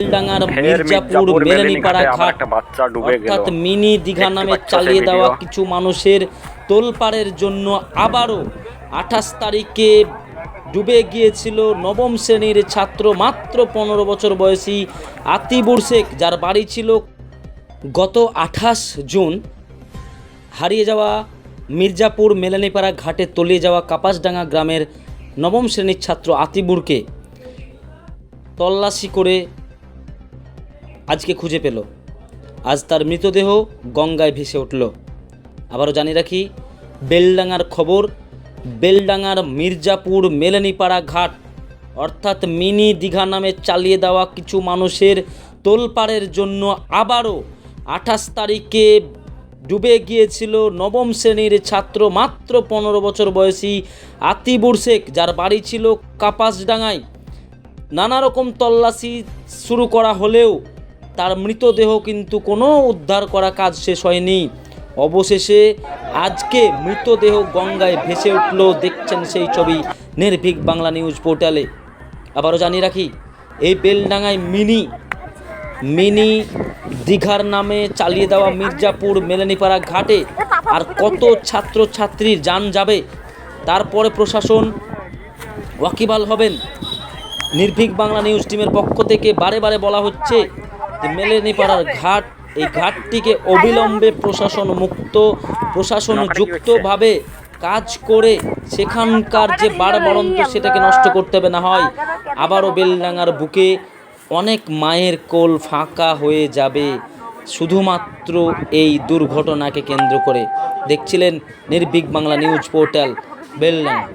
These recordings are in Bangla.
ডাঙ্গার মির্জাপুর আবার ঘাট। অর্থাৎ মিনি দীঘা নামে চালিয়ে দেওয়া কিছু মানুষের তোলপাড়ের জন্য আবারও আঠাশ তারিখে ডুবে গিয়েছিল নবম শ্রেণির ছাত্র মাত্র পনেরো বছর বয়সী আতিবুর শেখ যার বাড়ি ছিল গত আঠাশ জুন। হারিয়ে যাওয়া মির্জাপুর মেলানিপাড়া ঘাটে তলিয়ে যাওয়া কাপাসডাঙ্গা গ্রামের নবম শ্রেণির ছাত্র আতিবুরকে তল্লাশি করে আজকে খুঁজে পেল। আজ তার মৃতদেহ গঙ্গায় ভেসে উঠল। আবারও জানিয়ে রাখি, বেলডাঙ্গার খবর, বেলডাঙ্গার মির্জাপুর মেলানিপাড়া ঘাট, অর্থাৎ মিনি দীঘা নামে চালিয়ে দেওয়া কিছু মানুষের তোলপাড়ের জন্য আবারও আঠাশ তারিখে ডুবে গিয়েছিল নবম শ্রেণির ছাত্র মাত্র পনেরো বছর বয়সী আতিবুর শেখ, যার বাড়ি ছিল কাপাসডাঙ্গায়। নানা রকম তল্লাশি শুরু করা হলেও তার মৃতদেহ কিন্তু কোনো উদ্ধার করা কাজ শেষ হয়নি। অবশেষে আজকে মৃতদেহ গঙ্গায় ভেসে উঠল, দেখছেন সেই ছবি নির্ভীক বাংলা নিউজ পোর্টালে। আবারও জানিয়ে রাখি, এই বেলডাঙ্গায় মিনি মিনি দীঘার নামে চালিয়ে দেওয়া মির্জাপুর মেলানিপাড়া ঘাটে আর কত ছাত্র ছাত্রীর যান যাবে তারপরে প্রশাসন ওয়াকিবাল হবেন। নির্ভীক বাংলা নিউজ টিমের পক্ষ থেকে বারে বারে বলা হচ্ছে মেলেনিপাড়ার ঘাট এই ঘাটটিকে অবিলম্বে প্রশাসন মুক্ত প্রশাসন যুক্তভাবে কাজ করে সেখানকার যে বাড়বড়ন্ত সেটাকে নষ্ট করতে হবে না হয়। আবারও বেলডাঙ্গার বুকে অনেক মায়ের কোল ফাঁকা হয়ে যাবে। শুধুমাত্র এই দুর্ঘটনাকে কেন্দ্র করে। দেখছিলেন নির্ভীক বাংলা নিউজ পোর্টাল বেলডাঙ্গা।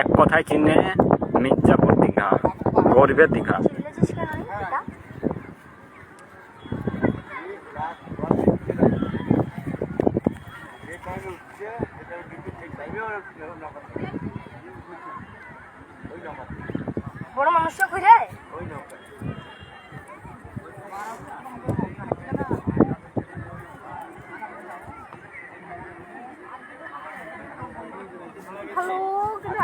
এক কথায় চিহ্নে মির্জাপুর দীঘা গরিবের দীঘা। বড় মানুষ খুঁজে হ্যালো কিন্তু আরেকটা আসছে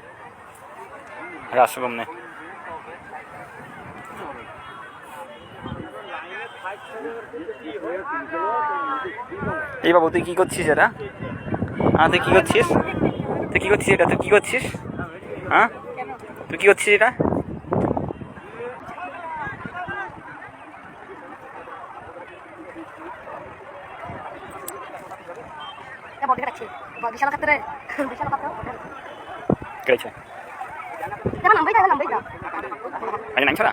রাসগম নে এই বাবু তুই কি করছিস এটা? হ্যাঁ তুই কি করছিস? তুই কি করছিস এটা? তুই কি করছিস? হ্যাঁ? তুই কি করছিস এটা? বিশাল বিশাল খাতে কেছে যেমন নাম্বাই যা নাম্বাই যা আজ নাইছ না